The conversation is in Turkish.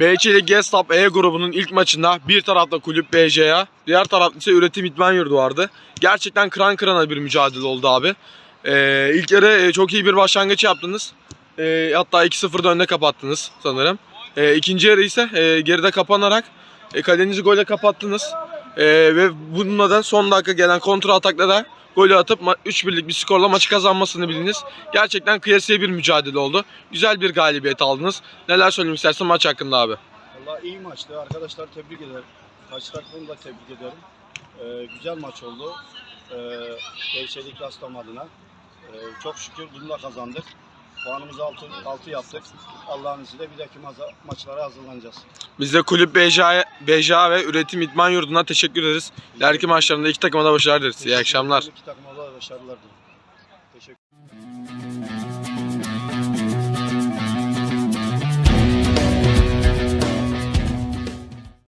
Beyçeli Gestap E grubunun ilk maçında bir tarafta kulüp BCA, diğer tarafta ise üretim idman yurdu vardı. Gerçekten kıran kırana bir mücadele oldu abi. Ee, ilk yarı e, çok iyi bir başlangıç yaptınız. Ee, hatta 2-0'da önde kapattınız sanırım. Ee, ikinci yarı ise e, geride kapanarak e, kalenizi golle kapattınız. Ee, ve bununla da son dakika gelen kontra atakla da golü atıp ma- 3-1'lik bir skorla maçı kazanmasını bildiniz. Gerçekten kıyasıya bir mücadele oldu. Güzel bir galibiyet aldınız. Neler söylemek istersin maç hakkında abi? Valla iyi maçtı. Arkadaşlar tebrik ederim. Karşı takımı da tebrik ediyorum. Ee, güzel maç oldu. Ee, Beyçelik Rastam adına. Ee, çok şükür bununla kazandık. Puanımızı 6, 6 yaptık. Allah'ın izniyle bir dahaki maza, maçlara hazırlanacağız. Biz de kulüp BCA, BCA ve üretim idman yurduna teşekkür ederiz. İleriki maçlarında iki takıma da başarılar dileriz. İyi akşamlar. İki takıma da başarılar dilerim. Teşekkür